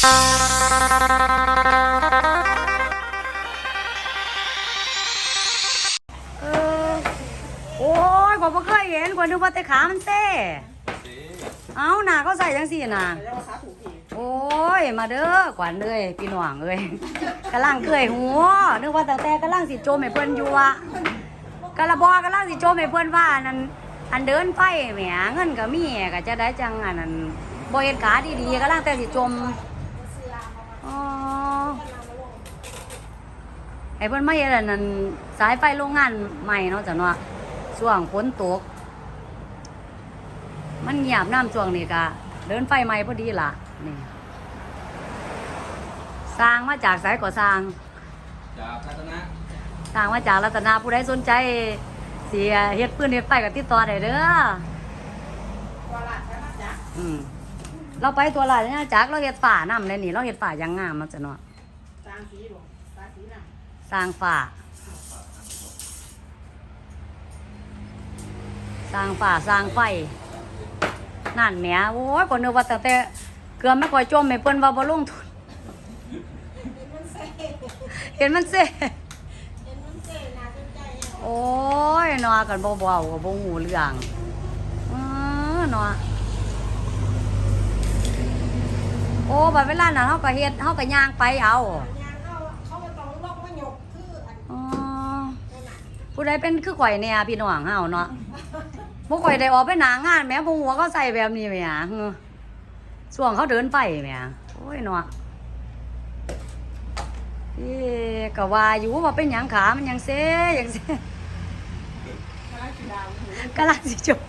โอ้ยกว่าบ่เคยเห็นกว่านึกว่าแต่ขามันเซ่เอ้าหนาเขาใส่จังสี่น่ะโอ้ย มาเด้อกวนเลยพี่น้องเอ้ยกำลังเกยหัวนึกว่าตั้งแต่กำลังสิโจมให้เพิ่นอยู่อะกะละบอกำลังสิโจมให้เพิ่นว่านั้นอันเดินไฟแหมเงินก็มีก็จะได้จังอันนั้นบ่เฮ็ดขาดีๆกำลังแต่สิจม อ๋อให้เพิ่นมาเฮ็ดอันนั้นสายไฟโรงงานใหม่เนาะจ้ะเนาะช่วงฝนตก มันเงียบน้ำช่วงนี้ก็เดินไฟใหม่พอดีล่ะนี่สร้างมาจากสายก่อสร้าง จากพัฒนะสร้างมาจากรัตนาผู้ใดสนใจเสียเฮ็ดปืนเฮ็ดไฟกับติดต่อได้เด้ออืม เราไปตัวลายเนี่ยจักเราเฮ็ดฝ่าน้ำเลยนี่ เราเฮ็ดฝ่าอยังงามมาจ้ะเนาะสร้างสีบ่สร้างสีน่ะสร้างฝ่าสร้างฝ่าสร้างไฟนั่นแหมโอ้ยคนนึกว่าตั้งแต่เกลือไม่ค่อยจมไม่เปิ้นว่าบ่ลงทุนเห็นมันเซ่เห็นมันเจ๋น่าสนใจอะโอ้ยเนอกันบ่เบาๆก็บ่หูเรื่องเออเนอโอ้ บัดเวลานั้นเฮาก็เฮ็ดเฮาก็ย่างไปเอายางเขาเขาก็ต้องลอกมาหยกคืออันอ๋อนั้นน่ะผู้ใดเป็นคือข่อยเนี่ยพี่น้องเฮาเนาะบ่ข่อยได้ออกไปหนางานแหม่บ่หัวเขาใส่แบบนี้แหม่เออช่วงเขาเดินไปแหม่โอ้ยเนาะเอ๊ะก็ว่าอยู่ว่าเป็นหยังขามันยังเซยังเซกำลังสีดาวหูกำลังสิจบ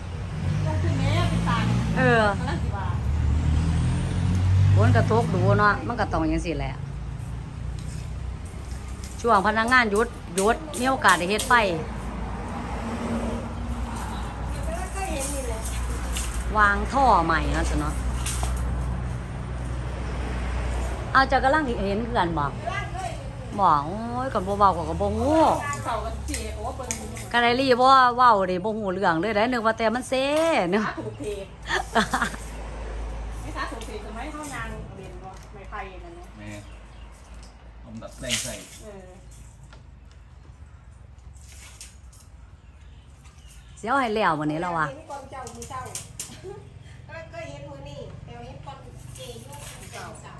ก็คือแม่เป็นตาลเออกำลังสีว่า ฝนกระทบดูเนาะมันก็ต้องอย่างสิแหละ ช่วงพนักงานหยุดหยุดมีโอกาสได้เฮ็ดไฟวางท่อใหม่นะสิเนาะเอาจะกำลังเห็นคือกันบอกบอกโอ้ยก่อนบ่เบาก่อนก็บ่ฮู้ก็สีโอ้เปิ้นกันไดรีบ่เว้าเด้บ่ฮู้เรื่องเลยได้นึกว่าแต่มันเซ่เนาะ ไม้ไผ่นั่นเนาะแม่ลมดัดแปลงใส่เออเสียวให้แล้ววันนี้แล้วว่ะเห็นก่อนเจ้ามือเจ้าก็เคยเห็นมือนี่แต่เห็นก่อนเจยุเจ้าสาว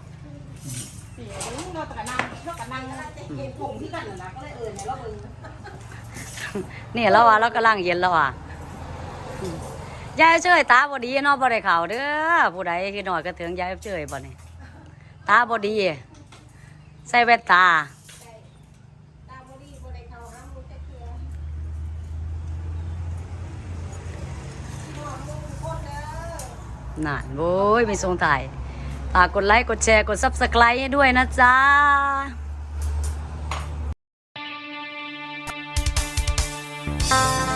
เสียรู้เราตะนังเราตะนังแล้วจะเห็นผงที่กันน่ะก็เลยเอิ้นให้เราเบิ่งนี่แล้วว่าเรากำลังเย็นแล้วว่ะอืมยายเจ้ยตาบ่ดีเนาะบ่ได้ข่าวเด้อผู้ใดคิดน้อยก็ถึงยายเจ้ยบ่นี่ ตาบอดี ใส่แว่นตา นานโว้ยไม่สงสัยฝากกดไลค์ กดแชร์ กดซับสไครต์ด้วยนะจ๊ะอ่า